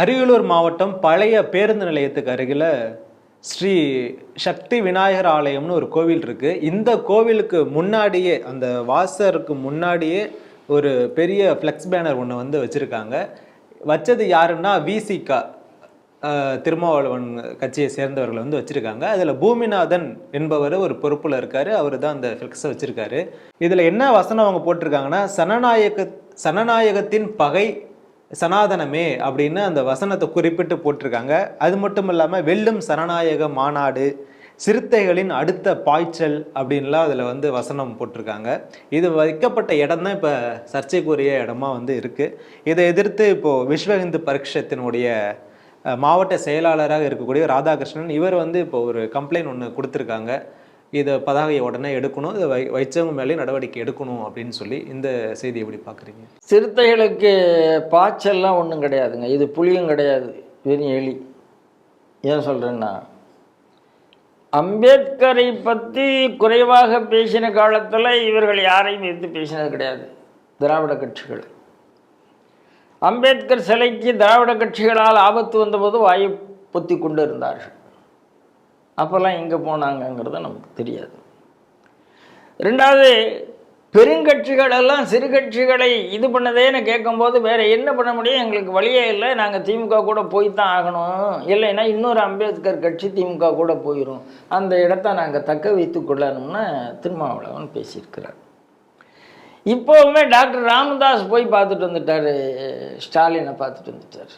அரியலூர் மாவட்டம் பழைய பேருந்து நிலையத்துக்கு அருகில் ஸ்ரீ சக்தி விநாயகர் ஆலயம்னு ஒரு கோவில் இருக்குது இந்த கோவிலுக்கு முன்னாடியே அந்த வாசருக்கு முன்னாடியே ஒரு பெரிய ஃப்ளெக்ஸ் பேனர் ஒன்று வந்து வச்சுருக்காங்க. வச்சது யாருன்னா விசிகா திருமாவளவன் கட்சியை சேர்ந்தவர்கள் வந்து வச்சுருக்காங்க. அதில் பூமிநாதன் என்பவர் ஒரு பொறுப்பில் இருக்கார். அவர் தான் அந்த ஃப்ளெக்ஸை வச்சுருக்காரு. இதில் என்ன வசனம் அவங்க போட்டிருக்காங்கன்னா சனநாயக சனநாயகத்தின் பகை சனாதனமே அப்படின்னு அந்த வசனத்தை குறிப்பிட்டு போட்டிருக்காங்க. அது மட்டும் இல்லாமல் வெல்லும் சனநாயக மாநாடு சிறுத்தைகளின் அடுத்த பாய்ச்சல் அப்படின்லாம் அதில் வந்து வசனம் போட்டிருக்காங்க. இது வைக்கப்பட்ட இடம் தான் இப்போ சர்ச்சைக்குரிய இடமா வந்து இருக்குது இதை எதிர்த்து இப்போது விஸ்வ இந்து பரிஷத்தினுடைய மாவட்ட செயலாளராக இருக்கக்கூடிய ராதாகிருஷ்ணன் இவர் வந்து இப்போ ஒரு கம்ப்ளைண்ட் ஒன்று கொடுத்துருக்காங்க. இதை பதாகையை உடனே எடுக்கணும் இதை வை வைச்சவங்க மேலேயும் நடவடிக்கை எடுக்கணும் அப்படின்னு சொல்லி இந்த செய்தி எப்படி பார்க்குறீங்க? சிறுத்தைகளுக்கு பாய்ச்சல்லாம் ஒன்றும் கிடையாதுங்க. இது புளியும் கிடையாது. வெறும் எலி. ஏன் சொல்கிறேன்னா அம்பேத்கரை பற்றி குறைவாக பேசின காலத்தில் இவர்கள் யாரையும் எதிர்த்து பேசினது கிடையாது. திராவிட கட்சிகள். அம்பேத்கர் சிலைக்கு திராவிட கட்சிகளால் ஆபத்து வந்தபோது வாயை பொத்தி கொண்டு இருந்தார்கள். அப்போல்லாம் எங்கே போனாங்கங்கிறது நமக்கு தெரியாது. ரெண்டாவது பெருங்கட்சிகளெல்லாம் சிறு கட்சிகளை இது பண்ணதேன்னு கேட்கும்போது வேற என்ன பண்ண முடியும்? எங்களுக்கு வழியே இல்லை. நாங்கள் திமுக கூட போய் தான் ஆகணும். இல்லைன்னா இன்னொரு அம்பேத்கர் கட்சி திமுக கூட போயிடும் அந்த இடத்த நாங்கள் தக்க வைத்து கொள்ளணும்னு திருமாவளவன் பேசியிருக்கிறார். இப்போவுமே டாக்டர் ராமதாஸ் போய் பார்த்துட்டு வந்துட்டார். ஸ்டாலினை பார்த்துட்டு வந்துட்டார்.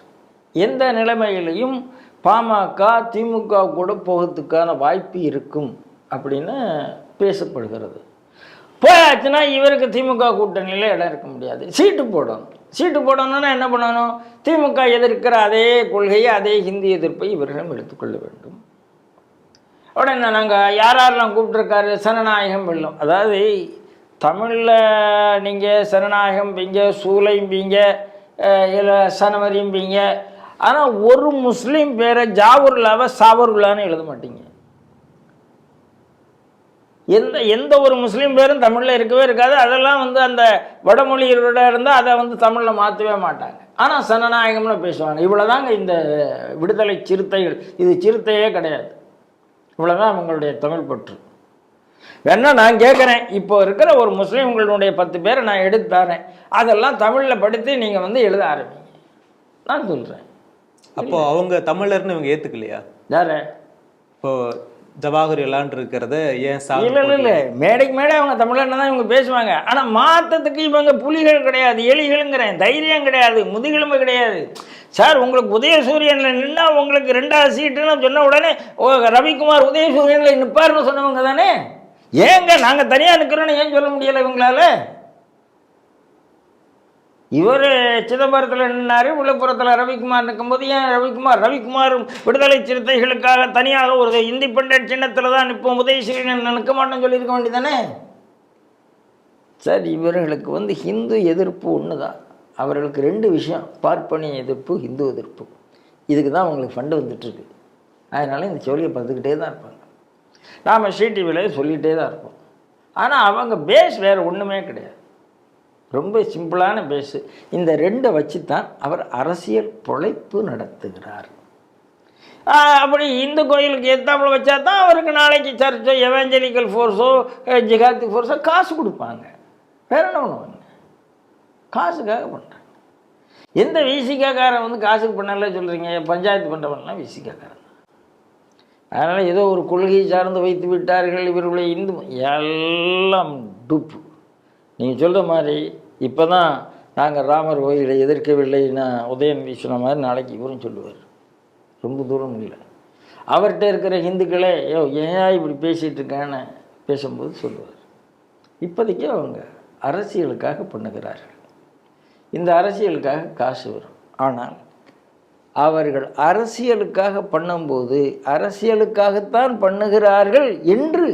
எந்த நிலைமையிலையும் பாமக திமுக கூட போகிறதுக்கான வாய்ப்பு இருக்கும் அப்படின்னு பேசப்படுகிறது. போயாச்சுன்னா இவருக்கு திமுக கூட்டணியில் இடம் இருக்க முடியாது. சீட்டு போடணும். சீட்டு போடணும்னா என்ன பண்ணணும்? திமுக எதிர்க்கிற அதே கொள்கையை அதே ஹிந்தி எதிர்ப்பை இவர்களும் எடுத்துக்கொள்ள வேண்டும். உடனே நாங்கள் யார் யாரெல்லாம் கூப்பிட்ருக்காரு சனநாயகம் வெல்லும். அதாவது தமிழில் நீங்கள் சனநாயகம் பீங்க சூளைம்பீங்க இல்லை சனமரியும்பீங்க ஆனால் ஒரு முஸ்லீம் பேரை ஜாவூர்லாவை சாவருல்லான்னு எழுத மாட்டீங்க. எந்த எந்த ஒரு முஸ்லீம் பேரும் தமிழில் இருக்கவே இருக்காது. அதெல்லாம் வந்து அந்த வடமொழியோட இருந்தால் அதை வந்து தமிழில் மாற்றவே மாட்டாங்க. ஆனால் சனநாயகம்னு பேசுவாங்க. இவ்வளோதாங்க இந்த விடுதலை சிறுத்தைகள். இது சிறுத்தையே கிடையாது. இவ்வளோதான் அவங்களுடைய தமிழ் பற்று. வேணா நான் கேட்குறேன் இப்போ இருக்கிற ஒரு முஸ்லீம்களுடைய பத்து பேரை நான் எடுத்து தரேன் அதெல்லாம் தமிழில் படித்து நீங்கள் வந்து எழுத ஆரம்பிங்க. நான் சொல்கிறேன் அப்போ அவங்க தமிழர்னு இவங்க ஏத்துக்கலையா? யாரு? இப்போ ஜவாஹர் எல்லாம் இருக்கிறத ஏன் இல்லை இல்லை இல்லை. மேடைக்கு மேடை அவங்க தமிழன்னு தான் இவங்க பேசுவாங்க. ஆனால் மாற்றத்துக்கு இவங்க புலிகள் கிடையாது. எலிகளுங்கிறேன். தைரியம் கிடையாது. முதுகெலும்பு கிடையாது. சார் உங்களுக்கு உதயசூரியனில் நின்னா உங்களுக்கு ரெண்டாவது சீட்டுன்னு சொன்ன உடனே ஓ ரவிக்குமார் உதயசூரியனில் நிற்பார்னு சொன்னவங்க தானே? ஏங்க நாங்கள் தனியாக நிற்கிறோன்னு ஏன் சொல்ல முடியலை இவங்களால? இவர் சிதம்பரத்தில் நின்னாரு விழுப்புரத்தில் ரவிக்குமார் நிற்கும்போது ஏன் ரவிக்குமார்? ரவிக்குமாரும் விடுதலை சிறுத்தைகளுக்காக தனியாக ஒரு இண்டிபெண்டன்ட் சின்னத்தில் தான் நிற்போம். உதயசூரியன் நிற்க மாட்டோம்னு சொல்லியிருக்க வேண்டியதானே? சார் இவர்களுக்கு வந்து ஹிந்து எதிர்ப்பு ஒன்று தான் அவர்களுக்கு ரெண்டு விஷயம் பார்ப்பனிய எதிர்ப்பு ஹிந்து எதிர்ப்பு. இதுக்கு தான் அவங்களுக்கு ஃபண்டு வந்துட்டுருக்கு. அதனால் இந்த சோழியை பார்த்துக்கிட்டே தான் இருப்பாங்க. நாம் டிவியில் சொல்லிகிட்டே தான் இருப்போம். ஆனால் அவங்க பேஸ் வேறு ஒன்றுமே கிடையாது. ரொம்ப சிம்பிளான பேஸு இந்த ரெண்டை வச்சு தான் அவர் அரசியல் பொழைப்பு நடத்துகிறார். அப்படி இந்து கோயிலுக்கு எத்தாப்புல வச்சா தான் அவருக்கு நாளைக்கு சர்ச்சோ எவாஞ்சலிக்கல் ஃபோர்ஸோ ஜிகாத்தி ஃபோர்ஸோ காசு கொடுப்பாங்க. வேற என்ன பண்ணுவாங்க காசுக்காக பண்ணுறாங்க எந்த விசிகாக்காரன் வந்து காசுக்கு பண்ணல சொல்கிறீங்க பஞ்சாயத்து பண்ணுறவன்லாம் விசிகாக்காரன் அதனால் ஏதோ ஒரு கொள்கையை சார்ந்து வைத்து விட்டார்கள் இவர்களுடைய இந்து எல்லாம் டுப்பு நீங்கள் சொல்கிற மாதிரி இப்போ தான் நாங்கள் ராமர் கோயிலை எதிர்க்கவில்லைன்னா உதயநிதி சொன்ன மாதிரி நாளைக்கு இவரும் சொல்லுவார். ரொம்ப தூரம் இல்லை. அவர்கிட்ட இருக்கிற ஹிந்துக்களே ஐயோ ஏன் இப்படி பேசிகிட்டு இருக்கேன்னு? பேசும்போது சொல்லுவார். இப்போதைக்கு அவங்க அரசியலுக்காக பண்ணுகிறார்கள். இந்த அரசியலுக்காக காசு வரும். ஆனால் அவர்கள் அரசியலுக்காக பண்ணும்போது அரசியலுக்காகத்தான் பண்ணுகிறார்கள் என்று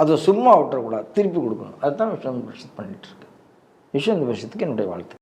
அதை சும்மா விட்டுறக்கூடாது. திருப்பி கொடுக்கணும். அதுதான் விஸ்வந்த பரிஷத் பண்ணிகிட்ருக்கு இருக்கு விஸ்வந்த பரிஷத்துக்கு என்னுடைய வாழ்த்து.